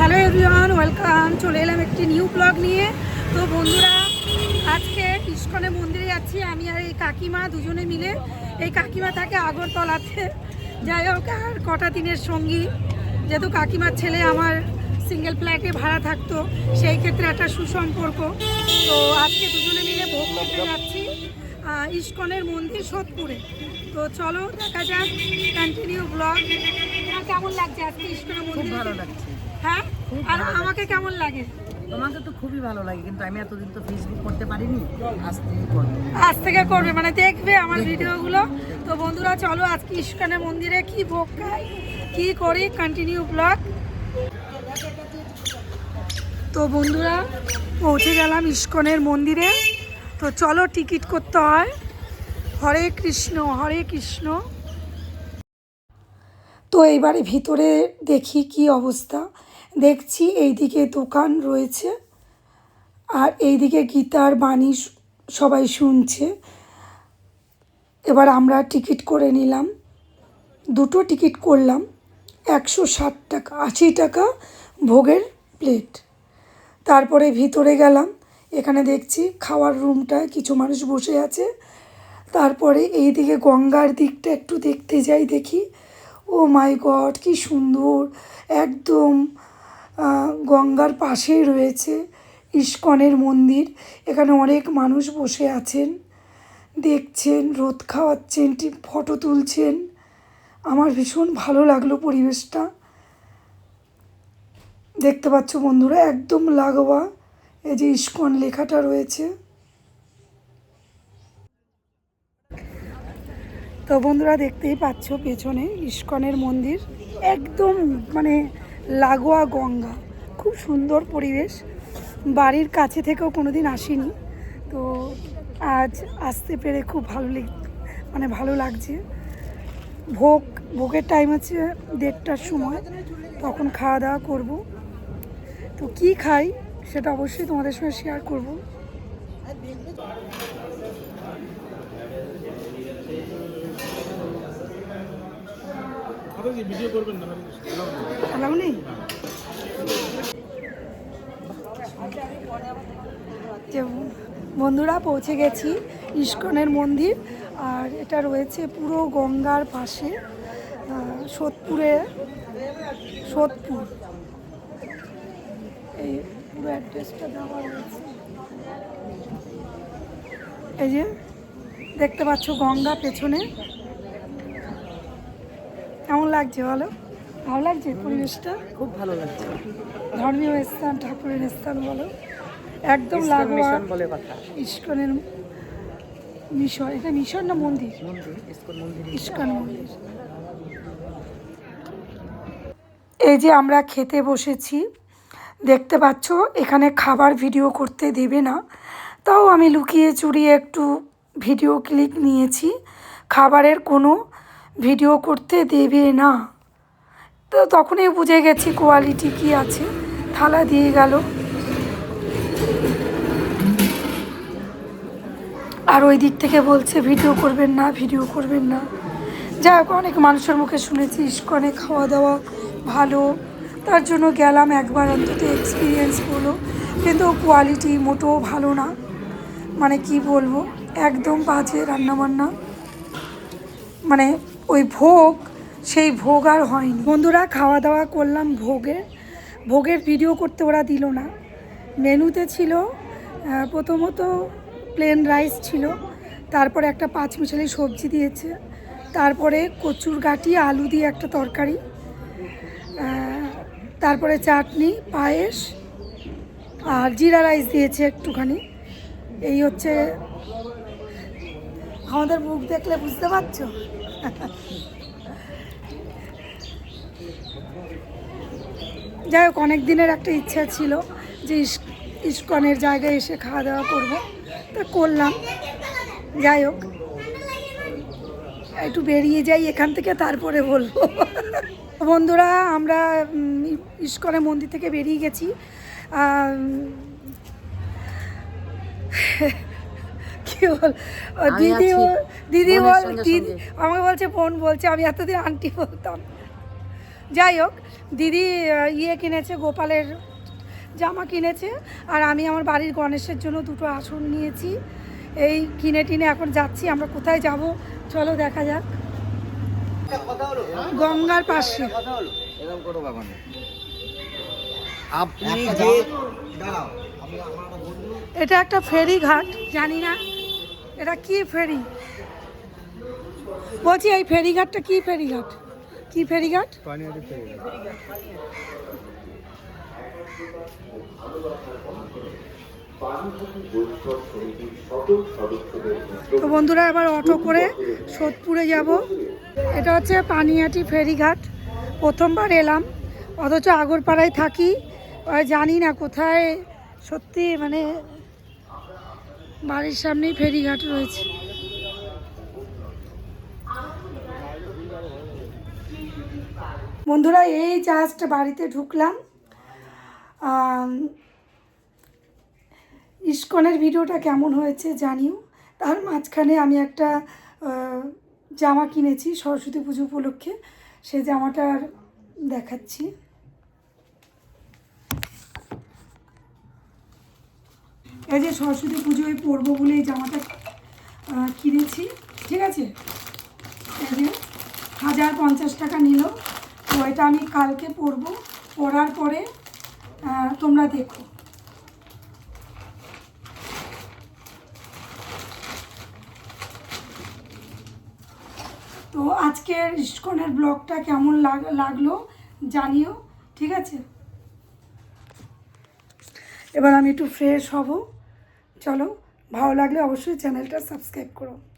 Hello everyone welcome চলে এলাম একটি নিউ ব্লগ নিয়ে। তো বন্ধুরা, আজকে ইস্কনে মন্দিরে যাচ্ছি। আমি আর এই কাকিমা দুজনে মিলে। এই কাকিমা থাকে আগরতলাতে। যাই হোক, আর কটা দিনের সঙ্গী। যেহেতু কাকিমার ছেলে আমার সিঙ্গেল ফ্ল্যাটে ভাড়া থাকতো, সেই ক্ষেত্রে একটা সুসম্পর্ক। তো আজকে দুজনে মিলে ভোগ করতে যাচ্ছি ইস্কনের মন্দির সোদপুরে। তো চলো দেখা যাক কন্টিনিউ ব্লগ কেমন লাগছে আজকে ইস্কনের মন্দির? ভালো লাগছে। হ্যাঁ? আর আমাকে কেমন লাগে? তোমাকে তো খুবই ভালো লাগে কিন্তু আমি এতদিন তো ফেসবুক করতে পারিনি আজ থেকে করব। আজ থেকে করবে মানে দেখবে আমার ভিডিওগুলো। তো বন্ধুরা চলো আজকে ইস্কনের মন্দিরে কি ভোগ খাই কি করি কন্টিনিউ ব্লগ তো বন্ধুরা পৌঁছে গেলাম ইস্কনের মন্দিরে। তো চলো টিকিট করতে হয়। হরে কৃষ্ণ হরে কৃষ্ণ। তো এইবারে ভিতরে দেখি কি অবস্থা। দেখছি এইদিকে দোকান রয়েছে আর এইদিকে গীতার বাণী সবাই শুনছে। এবার আমরা টিকিট করে নিলাম। দুটো টিকিট করলাম, একশো ষাট টাকা, আশি টাকা ভোগের প্লেট। তারপরে ভিতরে গেলাম, এখানে দেখছি খাওয়ার রুমটায় কিছু মানুষ বসে আছে। তারপরে এইদিকে গঙ্গার দিকটা একটু দেখতে যাই দেখি। ও মাই গড, কি সুন্দর, একদম গঙ্গার পাশেই রয়েছে ইস্কনের মন্দির। এখানে অনেক মানুষ বসে আছেন, দেখছেন, রোদ খাওয়াচ্ছেন ফটো তুলছেন। আমার ভীষণ ভালো লাগল পরিবেশটা। দেখতে পাচ্ছ বন্ধুরা, একদম লাগোয়া এই যে ইস্কন লেখাটা রয়েছে। তো বন্ধুরা, দেখতেই পাচ্ছ পেছনে ইস্কনের মন্দির। একদম মানে লাগোয়া গঙ্গা। খুব সুন্দর পরিবেশ। বাড়ির কাছে থেকেও কোনোদিন আসিনি। তো আজ আসতে পেরে খুব ভালো লেগ মানে ভালো লাগছে। ভোগ ভোগের টাইম আছে দেড়টার সময়। তখন খাওয়া দাওয়া করব। তো কি খাই সেটা অবশ্যই তোমাদের সঙ্গে শেয়ার করব। অ্যালাউ নেই? যে বন্ধুরা, পৌঁছে গেছি ইস্কনের মন্দির, আর এটা রয়েছে পুরো গঙ্গার পাশে সোদপুরে, সোদপুর। এই পুরো অ্যাড্রেসটা দেওয়া রয়েছে। এই যে দেখতে পাচ্ছ গঙ্গা পেছনে। কেমন লাগছে বলো? ভালো লাগছে পরিবেশটা? খুব ভালো লাগছে। ধর্মীয় স্থান ঠাকুরের স্থান বলো। একদম লাগোয়া বলে কথা। ইস্কনের মিশন এটা মিশন না মন্দির? মন্দির ইস্কন মন্দির। ইস্কন মন্দির। এই যে আমরা খেতে বসেছি দেখতে পাচ্ছ এখানে খাবার ভিডিও করতে দেবে না। তাও আমি লুকিয়ে চুরিয়ে একটু ভিডিও ক্লিক নিয়েছি। খাবারের কোনো ভিডিও করতে দেবে না। তো তখনই বুঝে গেছি কোয়ালিটি কি আছে। থালা দিয়ে গেল। আর ওই দিক থেকে বলছে, ভিডিও করবেন না, ভিডিও করবেন না। যাই হোক, অনেক মানুষের মুখে শুনেছি, ইস্কনে খাওয়া দাওয়া ভালো। তার জন্য গেলাম একবার অন্তত এক্সপিরিয়েন্স হলো কিন্তু কোয়ালিটি মোটেও ভালো না। মানে কি বলব, একদম বাজে রান্নাবান্না। মানে ওই ভোগ সেই ভোগ আর হয়নি। বন্ধুরা খাওয়া দাওয়া করলাম ভোগের ভোগের ভিডিও করতে ওরা দিল না। মেনুতে ছিল প্রথমত প্লেন রাইস ছিল, তারপরে একটা পাঁচ মিশালি সবজি দিয়েছে, তারপরে কচুর গাটি, আলু দিয়ে একটা তরকারি তারপরে চাটনি, পায়েস, আর জিরা রাইস দিয়েছে একটুখানি। এই হচ্ছে, আমাদের মুখ দেখলে বুঝতে পারছ? যাই হোক অনেক দিনের একটা ইচ্ছা ছিল যে ইস- ইস্কনের জায়গায় এসে খাওয়া দাওয়া করব। তা করলাম। যাই হোক একটু বেরিয়ে যাই এখান থেকে তারপরে বলব। বন্ধুরা আমরা ইস্কনের মন্দির থেকে বেরিয়ে গেছি। কি বল দিদি দিদি বল দিদি আমাকে বলছে বোন বলছে আমি এতদিন আন্টি বলতাম। যাই হোক দিদি ইয়ে কিনেছে গোপালের জামা কিনেছে আর আমি আমার বাড়ির গণেশের জন্য দুটো আসন নিয়েছি। এই কিনে টিনে এখন যাচ্ছি আমরা কোথায় যাব? চলো দেখা যাক। গঙ্গার পাশে। আপনি যে এটা একটা ফেরি ঘাট জানি না। এটা কি ফেরি? বলছি এই ফেরিঘাটটা কি ফেরিঘাট কি ফেরিঘাট? তো বন্ধুরা এবার অটো করে সোদপুরে যাব। এটা হচ্ছে পানিয়াটি ফেরিঘাট। প্রথমবার এলাম অথচ আগরপাড়ায় থাকি। জানি না কোথায় সত্যি মানে বাড়ির সামনেই ফেরিঘাট রয়েছে। বন্ধুরা, এই জাস্ট বাড়িতে ঢুকলাম। ইস্কনের ভিডিওটা কেমন হয়েছে জানিও। তার মাঝখানে আমি একটা জামা কিনেছি সরস্বতী পুজো উপলক্ষে। সে জামাটার দেখাচ্ছি। এই যে সরস্বতী পুজোয় পরবো বলে এই জামাটা কিনেছি। ঠিক আছে? হাজার পঞ্চাশ টাকা নিল। এটা আমি কালকে পরবো, পরার পরে তোমরা দেখো। তো আজকের ইস্কনের ব্লগটা কেমন লাগ- লাগল জানিও, ঠিক আছে? এবার আমি একটু ফ্রেশ হব। চলো, ভালো লাগলে অবশ্যই চ্যানেলটা সাবস্ক্রাইব করো।